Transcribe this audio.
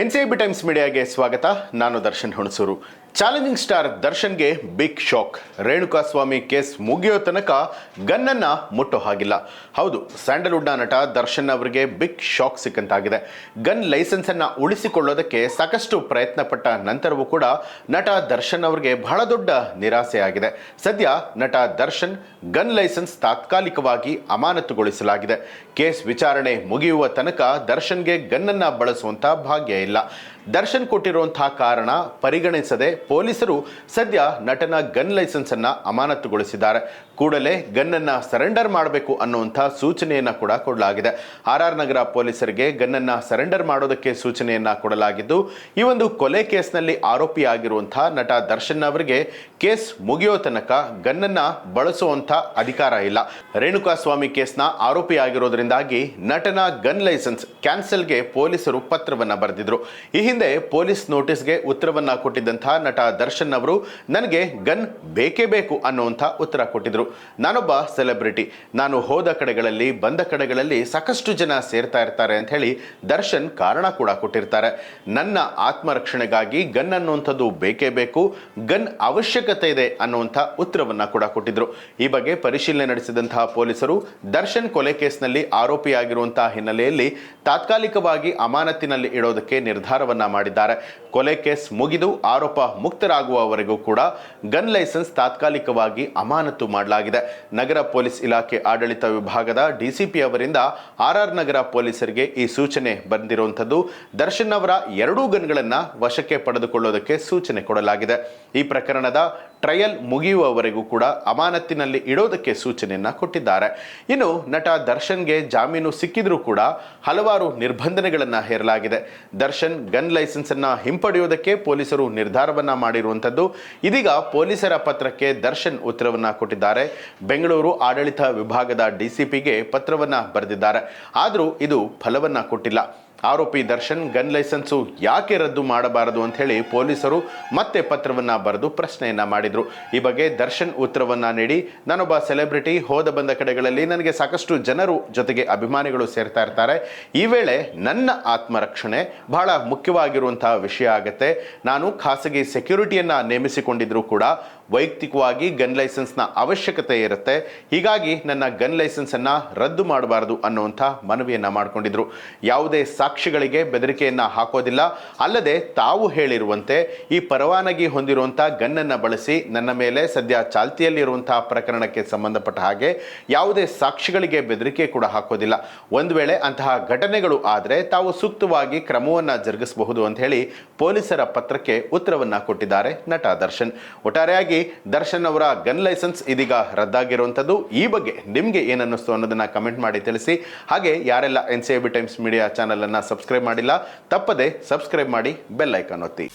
N C B times ಮೀಡಿಯಾಗೆ ಸ್ವಾಗತ. ನಾನು ದರ್ಶನ್ ಹುಣಸೂರು. ಚಾಲೆಂಜಿಂಗ್ ಸ್ಟಾರ್ ದರ್ಶನ್ಗೆ ಬಿಗ್ ಶಾಕ್. ರೇಣುಕಾಸ್ವಾಮಿ ಕೇಸ್ ಮುಗಿಯೋ ತನಕ ಗನ್ನನ್ನ ಮುಟ್ಟೋ ಹಾಗಿಲ್ಲ. ಹೌದು, ಸ್ಯಾಂಡಲ್ವುಡ್ನ ನಟ ದರ್ಶನ್ ಅವರಿಗೆ ಬಿಗ್ ಶಾಕ್ ಸಿಕ್ಕಂತಾಗಿದೆ. ಗನ್ ಲೈಸೆನ್ಸ್ ಅನ್ನ ಉಳಿಸಿಕೊಳ್ಳೋದಕ್ಕೆ ಸಾಕಷ್ಟು ಪ್ರಯತ್ನ ಪಟ್ಟ ನಂತರವೂ ಕೂಡ ನಟ ದರ್ಶನ್ ಅವರಿಗೆ ಬಹಳ ದೊಡ್ಡ ನಿರಾಸೆಯಾಗಿದೆ. ಸದ್ಯ ನಟ ದರ್ಶನ್ ಗನ್ ಲೈಸೆನ್ಸ್ ತಾತ್ಕಾಲಿಕವಾಗಿ ಅಮಾನತುಗೊಳಿಸಲಾಗಿದೆ. ಕೇಸ್ ವಿಚಾರಣೆ ಮುಗಿಯುವ ತನಕ ದರ್ಶನ್ಗೆ ಗನ್ನನ್ನ ಬಳಸುವಂತ ಭಾಗ್ಯ ಇಲ್ಲ. la, ದರ್ಶನ್ ಕೊಟ್ಟಿರುವಂತಹ ಕಾರಣ ಪರಿಗಣಿಸದೆ ಪೊಲೀಸರು ಸದ್ಯ ನಟನ ಗನ್ ಲೈಸೆನ್ಸ್ ಅನ್ನ ಅಮಾನತುಗೊಳಿಸಿದ್ದಾರೆ. ಕೂಡಲೇ ಗನ್ನನ್ನ ಸರೆಂಡರ್ ಮಾಡಬೇಕು ಅನ್ನುವಂಥ ಸೂಚನೆಯನ್ನ ಕೂಡ ಕೊಡಲಾಗಿದೆ. ಆರ್ ಆರ್ ನಗರ ಪೊಲೀಸರಿಗೆ ಗನ್ನನ್ನು ಸರೆಂಡರ್ ಮಾಡೋದಕ್ಕೆ ಸೂಚನೆಯನ್ನ ಕೊಡಲಾಗಿದ್ದು, ಈ ಒಂದು ಕೊಲೆ ಕೇಸ್ನಲ್ಲಿ ಆರೋಪಿಯಾಗಿರುವಂಥ ನಟ ದರ್ಶನ್ ಅವರಿಗೆ ಕೇಸ್ ಮುಗಿಯೋ ತನಕ ಗನ್ನನ್ನು ಬಳಸುವಂತ ಅಧಿಕಾರ ಇಲ್ಲ. ರೇಣುಕಾಸ್ವಾಮಿ ಕೇಸ್ನ ಆರೋಪಿಯಾಗಿರೋದ್ರಿಂದಾಗಿ ನಟನ ಗನ್ ಲೈಸೆನ್ಸ್ ಕ್ಯಾನ್ಸಲ್ಗೆ ಪೊಲೀಸರು ಪತ್ರವನ್ನ ಬರೆದಿದ್ರು. ಈ ಹಿಂದೆ ಪೊಲೀಸ್ ನೋಟಿಸ್ಗೆ ಉತ್ತರವನ್ನ ಕೊಟ್ಟಿದ್ದಂತಹ ನಟ ದರ್ಶನ್ ಅವರು, ನನಗೆ ಗನ್ ಬೇಕೇ ಬೇಕು ಅನ್ನುವಂಥ ಉತ್ತರ ಕೊಟ್ಟಿದ್ರು. ನಾನೊಬ್ಬ ಸೆಲೆಬ್ರಿಟಿ. ನಾನು ಹೋದ ಕಡೆಗಳಲ್ಲಿ, ಬಂದ ಕಡೆಗಳಲ್ಲಿ ಸಾಕಷ್ಟು ಜನ ಸೇರ್ತಾ ಇರ್ತಾರೆ ಅಂತ ಹೇಳಿ ದರ್ಶನ್ ಕಾರಣ ಕೂಡ ಕೊಟ್ಟಿರ್ತಾರೆ. ನನ್ನ ಆತ್ಮರಕ್ಷಣೆಗಾಗಿ ಗನ್ ಅನ್ನುವಂಥದ್ದು ಬೇಕೇ ಬೇಕು, ಗನ್ ಅವಶ್ಯಕತೆ ಇದೆ ಅನ್ನುವಂಥ ಉತ್ತರವನ್ನ ಕೂಡ ಕೊಟ್ಟಿದ್ರು. ಈ ಬಗ್ಗೆ ಪರಿಶೀಲನೆ ನಡೆಸಿದಂತಹ ಪೊಲೀಸರು ದರ್ಶನ್ ಕೊಲೆ ಕೇಸ್ನಲ್ಲಿ ಆರೋಪಿಯಾಗಿರುವಂತಹ ಹಿನ್ನೆಲೆಯಲ್ಲಿ ತಾತ್ಕಾಲಿಕವಾಗಿ ಅಮಾನತಿನಲ್ಲಿ ಇಡೋದಕ್ಕೆ ನಿರ್ಧಾರವನ್ನ ಮಾಡಿದ್ದಾರೆ. ಕೊಲೆ ಕೇಸ್ ಮುಗಿದು ಆರೋಪ ಮುಕ್ತರಾಗುವವರೆಗೂ ಕೂಡ ಗನ್ ಲೈಸೆನ್ಸ್ ತಾತ್ಕಾಲಿಕವಾಗಿ ಅಮಾನತು ಮಾಡಲಾಗಿದೆ. ನಗರ ಪೊಲೀಸ್ ಇಲಾಖೆ ಆಡಳಿತ ವಿಭಾಗದ ಡಿಸಿಪಿ ಅವರಿಂದ ಆರ್ ನಗರ ಪೊಲೀಸರಿಗೆ ಈ ಸೂಚನೆ ಬಂದಿರುವಂಥದ್ದು. ದರ್ಶನ್ ಅವರ ಎರಡೂ ಗನ್ಗಳನ್ನು ವಶಕ್ಕೆ ಪಡೆದುಕೊಳ್ಳೋದಕ್ಕೆ ಸೂಚನೆ ಕೊಡಲಾಗಿದೆ. ಈ ಪ್ರಕರಣದ ಟ್ರಯಲ್ ಮುಗಿಯುವವರೆಗೂ ಕೂಡ ಅಮಾನತ್ತಿನಲ್ಲಿ ಇಡೋದಕ್ಕೆ ಸೂಚನೆಯನ್ನ ಕೊಟ್ಟಿದ್ದಾರೆ. ಇನ್ನು ನಟ ದರ್ಶನ್ಗೆ ಜಾಮೀನು ಸಿಕ್ಕಿದ್ರೂ ಕೂಡ ಹಲವಾರು ನಿರ್ಬಂಧನೆಗಳನ್ನ ಹೇರಲಾಗಿದೆ. ದರ್ಶನ್ ಗನ್ ಲೈಸೆನ್ಸ್ ಅನ್ನ ಹಿಂಪಡೆಯುವುದಕ್ಕೆ ಪೊಲೀಸರು ನಿರ್ಧಾರವನ್ನ ಮಾಡಿರುವಂಥದ್ದು. ಇದೀಗ ಪೊಲೀಸರ ಪತ್ರಕ್ಕೆ ದರ್ಶನ್ ಉತ್ತರವನ್ನ ಕೊಟ್ಟಿದ್ದಾರೆ. ಬೆಂಗಳೂರು ಆಡಳಿತ ವಿಭಾಗದ ಡಿಸಿಪಿಗೆ ಪತ್ರವನ್ನ ಬರೆದಿದ್ದಾರೆ. ಆದರೂ ಇದು ಫಲವನ್ನ ಕೊಟ್ಟಿಲ್ಲ. ಆರೋಪಿ ದರ್ಶನ್ ಗನ್ ಲೈಸೆನ್ಸು ಯಾಕೆ ರದ್ದು ಮಾಡಬಾರದು ಅಂತ ಹೇಳಿ ಪೊಲೀಸರು ಮತ್ತೆ ಪತ್ರವನ್ನ ಬರೆದು ಪ್ರಶ್ನೆಯನ್ನ ಮಾಡಿದ್ರು. ಈ ಬಗ್ಗೆ ದರ್ಶನ್ ಉತ್ತರವನ್ನ ನೀಡಿ, ನಾನೊಬ್ಬ ಸೆಲೆಬ್ರಿಟಿ, ಹೋದ ಬಂದ ಕಡೆಗಳಲ್ಲಿ ನನಗೆ ಸಾಕಷ್ಟು ಜನರು ಜೊತೆಗೆ ಅಭಿಮಾನಿಗಳು ಸೇರ್ತಾ ಇರ್ತಾರೆ. ಈ ವೇಳೆ ನನ್ನ ಆತ್ಮರಕ್ಷಣೆ ಬಹಳ ಮುಖ್ಯವಾಗಿರುವಂತಹ ವಿಷಯ ಆಗತ್ತೆ. ನಾನು ಖಾಸಗಿ ಸೆಕ್ಯೂರಿಟಿಯನ್ನ ನೇಮಿಸಿಕೊಂಡಿದ್ದರೂ ಕೂಡ ವೈಯಕ್ತಿಕವಾಗಿ ಗನ್ ಲೈಸೆನ್ಸ್ನ ಅವಶ್ಯಕತೆ ಇರುತ್ತೆ. ಹೀಗಾಗಿ ನನ್ನ ಗನ್ ಲೈಸೆನ್ಸನ್ನು ರದ್ದು ಮಾಡಬಾರದು ಅನ್ನುವಂಥ ಮನವಿಯನ್ನು ಮಾಡಿಕೊಂಡಿದ್ರು. ಯಾವುದೇ ಸಾಕ್ಷಿಗಳಿಗೆ ಬೆದರಿಕೆಯನ್ನು ಹಾಕೋದಿಲ್ಲ. ಅಲ್ಲದೆ ತಾವು ಹೇಳಿರುವಂತೆ ಈ ಪರವಾನಗಿ ಹೊಂದಿರುವಂಥ ಗನ್ನನ್ನು ಬಳಸಿ ನನ್ನ ಮೇಲೆ ಸದ್ಯ ಚಾಲ್ತಿಯಲ್ಲಿರುವಂತಹ ಪ್ರಕರಣಕ್ಕೆ ಸಂಬಂಧಪಟ್ಟ ಹಾಗೆ ಯಾವುದೇ ಸಾಕ್ಷಿಗಳಿಗೆ ಬೆದರಿಕೆ ಕೂಡ ಹಾಕೋದಿಲ್ಲ. ಒಂದು ವೇಳೆ ಅಂತಹ ಘಟನೆಗಳು ಆದರೆ ತಾವು ಸೂಕ್ತವಾಗಿ ಕ್ರಮವನ್ನು ಜರುಗಿಸಬಹುದು ಅಂತ ಹೇಳಿ ಪೊಲೀಸರ ಪತ್ರಕ್ಕೆ ಉತ್ತರವನ್ನು ಕೊಟ್ಟಿದ್ದಾರೆ ನಟ ದರ್ಶನ್. ಒಟ್ಟಾರೆಯಾಗಿ ದರ್ಶನ್ ಅವರ ಗನ್ ಲೈಸೆನ್ಸ್ ಇದೀಗ ರದ್ದಾಗಿರುವಂಥದ್ದು. ಈ ಬಗ್ಗೆ ನಿಮಗೆ ಏನನ್ನಿಸ್ತು ಅನ್ನೋದನ್ನ ಕಮೆಂಟ್ ಮಾಡಿ ತಿಳಿಸಿ. ಹಾಗೆ ಯಾರೆಲ್ಲ N C B Times media ಚಾನಲನ್ನು ಸಬ್ಸ್ಕ್ರೈಬ್ ಮಾಡಿಲ್ಲ, ತಪ್ಪದೆ ಸಬ್ಸ್ಕ್ರೈಬ್ ಮಾಡಿ ಬೆಲ್ ಐಕಾನ್ ಒತ್ತಿ.